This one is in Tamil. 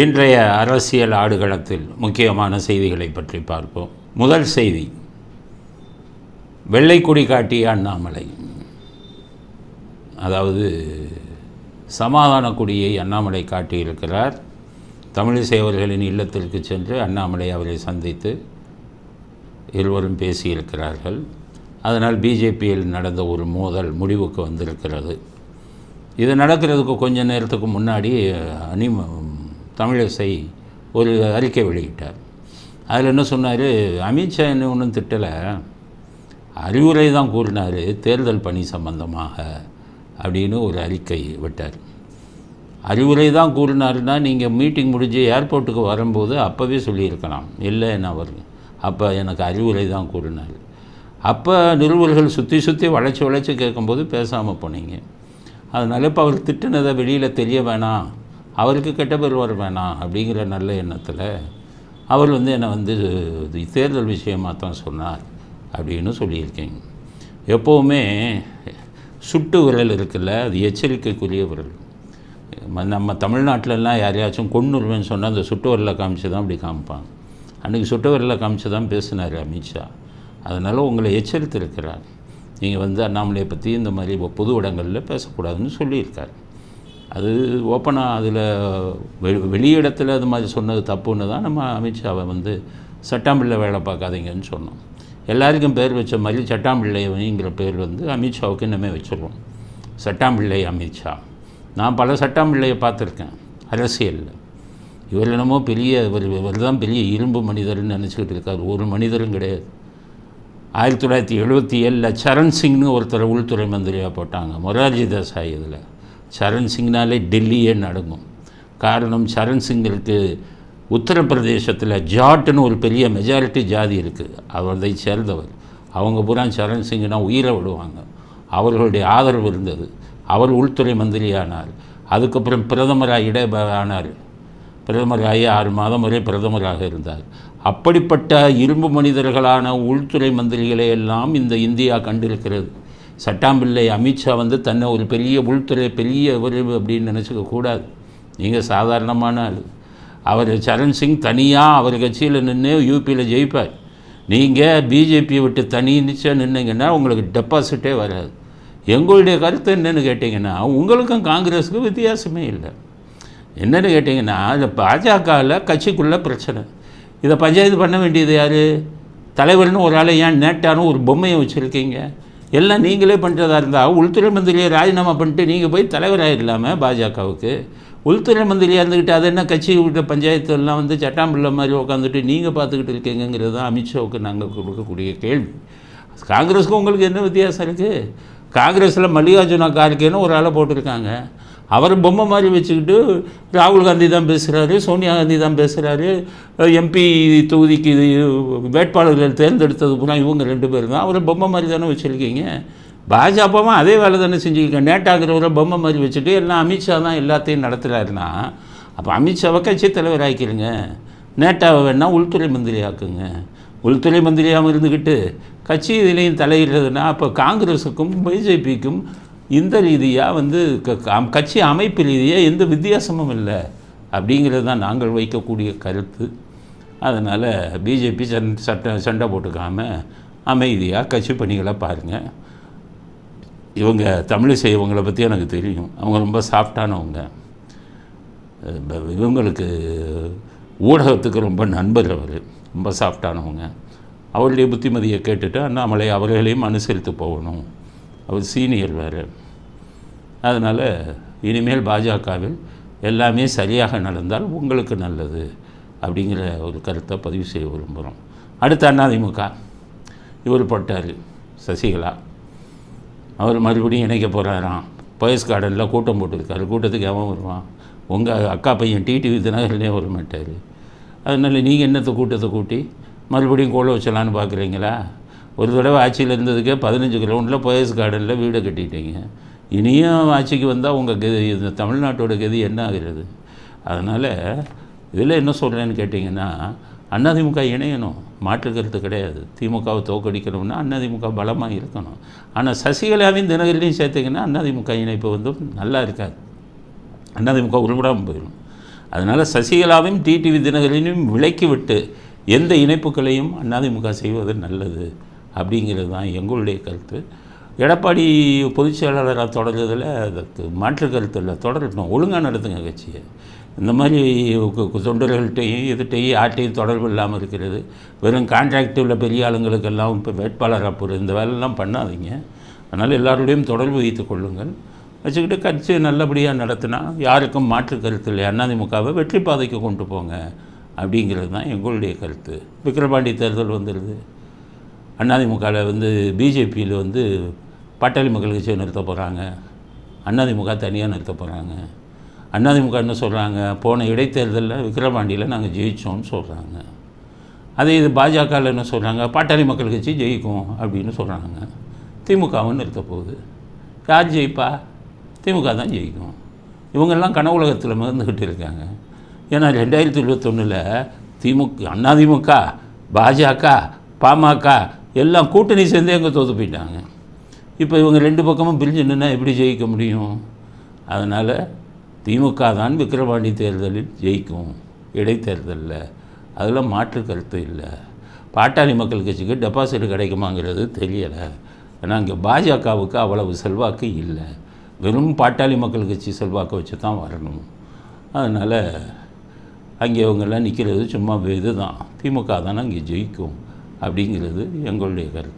இன்றைய அரசியல் ஆடுகளத்தில் முக்கியமான செய்திகளை பற்றி பார்ப்போம். முதல் செய்தி. வெள்ளைக்குடி காட்டிய அண்ணாமலை. அதாவது சமாதான கொடியை அண்ணாமலை காட்டியிருக்கிறார். தமிழிசை அவர்களின் இல்லத்திற்கு சென்று அண்ணாமலை அவரை சந்தித்து இருவரும் பேசியிருக்கிறார்கள். அதனால் பிஜேபியில் நடந்த ஒரு மோதல் முடிவுக்கு வந்திருக்கிறது. இது நடக்கிறதுக்கு கொஞ்ச நேரத்துக்கு முன்னாடி அனிம தமிழிசை ஒரு அறிக்கை வெளியிட்டார். அதில் என்ன சொன்னார்? அமித்ஷா என்ன ஒன்றும் திட்டலை? அறிவுரை தான் கூறினார் தேர்தல் பணி சம்பந்தமாக அப்படின்னு ஒரு அறிக்கை விட்டார். அறிவுரை தான் கூறினாருன்னா நீங்கள் மீட்டிங் முடிஞ்சு ஏர்போர்ட்டுக்கு வரும்போது அப்போவே சொல்லியிருக்கலாம். இல்லை என்ன அவர் அப்போ எனக்கு அறிவுரை தான் கூறினார். அப்போ நிறுவல்கள் சுற்றி சுற்றி வளைச்சி வளைச்சி கேட்கும்போது பேசாமல் போனீங்க. அதனால இப்போ அவர் திட்டினதை வெளியில் தெரிய வேணாம். அவருக்கு கெட்ட பேர் வர வேணாம் அப்படிங்கிற நல்ல எண்ணத்தில் அவர் வந்து என்னை வந்து இது தேர்தல் விஷயமாக தான் சொன்னார் அப்படின்னு சொல்லியிருக்கேங்க எப்போவுமே சுட்டு விரல் இருக்குல்ல அது எச்சரிக்கைக்குரிய விரல். நம்ம தமிழ்நாட்டிலலாம் யாரையாச்சும் கொண்டுருவேன்னு சொன்னால் அந்த சுட்டு விரலை காமிச்சு தான் அப்படி காமிப்பாங்க. அன்றைக்கி சுட்டு விரலை காமிச்சு தான் பேசினார் அமித்ஷா. அதனால் உங்களை எச்சரித்திருக்கிறார். நீங்கள் வந்து அண்ணாமலையை பற்றி இந்த மாதிரி பொது இடங்களில் பேசக்கூடாதுன்னு சொல்லியிருக்கார். அது ஓப்பனாக அதில் வெ வெளியிடத்தில் அது மாதிரி சொன்னது தப்புன்னு தான் நம்ம அமித்ஷாவை வந்து சட்டாம்பிள்ளை வேலை பார்க்காதீங்கன்னு சொன்னோம். எல்லாருக்கும் பேர் வச்ச மாதிரி சட்டாம்பிள்ளைங்கிற பேர் வந்து அமித்ஷாவுக்கு இன்னமே வச்சுருவோம். சட்டாம்பிள்ளை அமித்ஷா. நான் பல சட்டாம்பிள்ளையை பார்த்துருக்கேன். அரசியலில். இவர் என்னமோ பெரிய இவர் இவர் தான் பெரிய இரும்பு மனிதர்னு நினச்சிக்கிட்டு இருக்கார். ஒரு மனிதரும் கிடையாது. ஆயிரத்தி தொள்ளாயிரத்தி எழுபத்தி ஏழில் சரண் சிங்னு ஒருத்தர் உள்துறை மந்திரியாக போட்டாங்க. மொரார்ஜி தேசாய் இதில். சரண் சிங்னாலே டெல்லியே நடங்கும். காரணம் சரண் சிங்கிற்கு உத்தரப்பிரதேசத்தில் ஜாட்டுன்னு ஒரு பெரிய மெஜாரிட்டி ஜாதி இருக்குது அவரை சேர்ந்தவர். அவங்க பூரா சரண் சிங்னா உயிரை விடுவாங்க. அவர்களுடைய ஆதரவு இருந்தது. அவர் உள்துறை மந்திரியானார். அதுக்கப்புறம் பிரதமராக இட ஆனார். பிரதமராகி ஆறு மாதம் வரை பிரதமராக இருந்தார். அப்படிப்பட்ட இரும்பு மனிதர்களான உள்துறை மந்திரிகளை எல்லாம் இந்த இந்தியா கண்டிருக்கிறது. சட்டாம்பிள்ளை அமித்ஷா வந்து தன்னை ஒரு பெரிய உள்துறை பெரிய உறவு அப்படின்னு நினச்சிக்க கூடாது. நீங்கள் சாதாரணமான ஆள். அவர் சரண் சிங் தனியாக அவர் கட்சியில் நின்று யூபியில் ஜெயிப்பார். நீங்கள் பிஜேபியை விட்டு தனி நிச்சயம் நின்னீங்கன்னா உங்களுக்கு டெபாசிட்டே வராது. எங்களுடைய கருத்து என்னென்னு கேட்டிங்கன்னா உங்களுக்கும் காங்கிரஸுக்கும் வித்தியாசமே இல்லை. என்னென்னு கேட்டிங்கன்னா இந்த பாஜகவில் கட்சிக்குள்ளே பிரச்சனை. இதை பஞ்சாயத்து பண்ண வேண்டியது யார்? தலைவர்னு ஒரு ஆளை ஏன் நேட்டானு ஒரு பொம்மையை வச்சுருக்கீங்க? எல்லாம் நீங்களே பண்ணுறதா இருந்தால் உள்துறை மந்திரியை ராஜினாமா பண்ணிட்டு நீங்கள் போய் தலைவராகிடலாமே பாஜகவுக்கு. உள்துறை மந்திரியாக இருந்துக்கிட்டு அது என்ன கட்சி விட்ட பஞ்சாயத்து எல்லாம் வந்து சட்டாம்பிள்ளை மாதிரி உட்காந்துட்டு நீங்கள் பார்த்துக்கிட்டு இருக்கீங்கிறது தான் அமித்ஷாவுக்கு நாங்கள் கொடுக்கக்கூடிய கேள்வி. காங்கிரஸுக்கும் உங்களுக்கு என்ன வித்தியாசம் இருக்குது காங்கிரஸில் மல்லிகார்ஜுன கார்கேன்னு ஒரு ஆளை போட்டிருக்காங்க. அவர் பொம்மை மாதிரி வச்சுக்கிட்டு ராகுல் காந்தி தான் பேசுகிறாரு சோனியா காந்தி தான் பேசுகிறாரு எம்பி தொகுதிக்கு இது வேட்பாளர்கள் தேர்ந்தெடுத்தது பூரா இவங்க ரெண்டு பேர் தான். அவரை பொம்மை மாதிரி தானே வச்சுருக்கீங்க. பாஜகவும் அதே வேலை தானே செஞ்சுருக்கேன் நேட்டாகிறவரை பொம்மை மாதிரி வச்சுட்டு எல்லாம் அமித்ஷா தான் எல்லாத்தையும் நடத்துகிறாருன்னா அப்போ அமித்ஷாவை கட்சி தலைவர் ஆக்கிடுங்க நேட்டாவை வேணால் உள்துறை மந்திரி ஆக்குங்க. உள்துறை மந்திரியாகவும் இருந்துக்கிட்டு கட்சி இதுலேயும் தலையிடுறதுன்னா அப்போ காங்கிரஸுக்கும் பிஜேபிக்கும் இந்த ரீதியாக வந்து க- கட்சி அமைப்பு ரீதியாக எந்த வித்தியாசமும் இல்லை அப்படிங்கிறது தான் நாங்கள் வைக்கக்கூடிய கருத்து. அதனால் பிஜேபி சண் சட்ட சண்டை போட்டுக்காமல் அமைதியாக கட்சி பணிகளை பாருங்கள் இவங்க தமிழிசை இவங்களை பற்றி எனக்கு தெரியும். அவங்க ரொம்ப சாஃப்டானவங்க. இவங்களுக்கு ஊடகத்துக்கு ரொம்ப நண்பர் அவர். ரொம்ப சாஃப்டானவங்க. அவருடைய புத்திமதியை கேட்டுட்டு அண்ணாமலை அவர்களையும் அனுசரித்து போகணும். அவர் சீனியர் வேறு. அதனால் இனிமேல் பாஜகவில் எல்லாமே சரியாக நடந்தால் உங்களுக்கு நல்லது அப்படிங்கிற ஒரு கருத்தை பதிவு செய்ய விரும்புகிறோம். அடுத்த அதிமுக இவர் போட்டார் சசிகலா. அவர் மறுபடியும் இணைக்க போகிறாராம் போயஸ் கார்டனில் கூட்டம் போட்டிருக்காரு. கூட்டத்துக்கு எவன் வருவான்? உங்கள் அக்கா பையன் டிடிவி தினகரனே வர மாட்டார். அதனால் நீங்கள் என்னத்தை கூட்டத்தை கூட்டி மறுபடியும் கோல வச்சலான்னு பார்க்குறீங்களா ஒரு தடவை ஆட்சியில் இருந்ததுக்கே பதினஞ்சு கிரவுண்டில் போயஸ் கார்டனில் வீடை கட்டிட்டீங்க. இனியும் ஆட்சிக்கு வந்தால் உங்கள் கதி இந்த தமிழ்நாட்டோட கதி என்ன ஆகிறது? அதனால் இதில் என்ன சொல்கிறேன்னு கேட்டிங்கன்னா அதிமுக இணையணும். மாற்று கருத்து கிடையாது. திமுகவை தோக்கடிக்கணும்னா அதிமுக பலமாக இருக்கணும். ஆனால் சசிகலாவையும் தினகரிலையும் சேர்த்திங்கன்னா அதிமுக இணைப்பு வந்து நல்லா இருக்காது. அதிமுக உருப்படாமல் போயிடும். அதனால் சசிகலாவையும் டிடிவி தினகரிலையும் விலக்கி விட்டு எந்த இணைப்புகளையும் அதிமுக செய்வது நல்லது. அப்படிங்கிறது தான் எங்களுடைய கருத்து. எடப்பாடி பொதுச் செயலாளராக தொடர்றதில் அதுக்கு மாற்று கருத்து இல்லை. தொடரட்டும் ஒழுங்காக நடத்துங்க கட்சியை. இந்த மாதிரி தொண்டர்கள்ட்டையும் இதுகிட்டையும் யார்ட்டையும் தொடர்பு இல்லாமல் இருக்கிறது. வெறும் கான்ட்ராக்ட் உள்ள பெரிய ஆளுங்களுக்கெல்லாம் இப்போ வேட்பாளராக போகிற இந்த வேலைலாம் பண்ணாதீங்க. அதனால் எல்லாரோடையும் தொடர்பு வைத்து கொள்ளுங்கள். வச்சுக்கிட்டு கட்சி நல்லபடியாக நடத்தினா யாருக்கும் மாற்று கருத்து இல்லை. அண்ணாதிமுகவை வெற்றி பாதைக்கு கொண்டு போங்க. அப்படிங்கிறது தான் எங்களுடைய கருத்து. விக்கிரபாண்டி தேர்தல் வந்துடுது. அதிமுகவில் வந்து பிஜேபியில் வந்து பாட்டாளி மக்கள் கட்சியை நிறுத்த போகிறாங்க அதிமுக தனியாக நிறுத்த போகிறாங்க அதிமுக என்ன சொல்கிறாங்க போன இடைத்தேர்தலில் விக்ரவாண்டியில் நாங்கள் ஜெயித்தோம்னு சொல்கிறாங்க அதே இது பாஜகவில் என்ன சொல்கிறாங்க பாட்டாளி மக்கள் கட்சி ஜெயிக்கும் அப்படின்னு சொல்கிறாங்க திமுகவும் நிறுத்த போகுது. யார் ஜெயிப்பா? திமுக தான் ஜெயிக்கும். இவங்கெல்லாம் கனவுலகத்தில் மிதந்துக்கிட்டு இருக்காங்க. ஏன்னா ரெண்டாயிரத்தி இருபத்தொன்னில் திமுக அதிமுக பாஜக பாமக எல்லாம் கூட்டணி சேர்ந்தே அங்கே தோற்று போயிட்டாங்க. இப்போ இவங்க ரெண்டு பக்கமும் பிரிஞ்சு நின்னா எப்படி ஜெயிக்க முடியும்? அதனால் திமுக தான் விக்கிரவாண்டி தேர்தலில் ஜெயிக்கும். இடைத்தேர்தலில். அதில் மாற்று கருத்து இல்லை. பாட்டாளி மக்கள் கட்சிக்கு டெபாசிட் கிடைக்குமாங்கிறது தெரியலை. ஏன்னா இங்கே பாஜகவுக்கு அவ்வளவு செல்வாக்கு இல்லை. வெறும் பாட்டாளி மக்கள் கட்சி செல்வாக்கை வச்சு தான் வரணும். அதனால் அங்கே அவங்கெல்லாம் நிற்கிறது சும்மா இதுதான். திமுக தானே அங்கே ஜெயிக்கும். அப்படிங்கிறது எங்களுடைய கருத்து.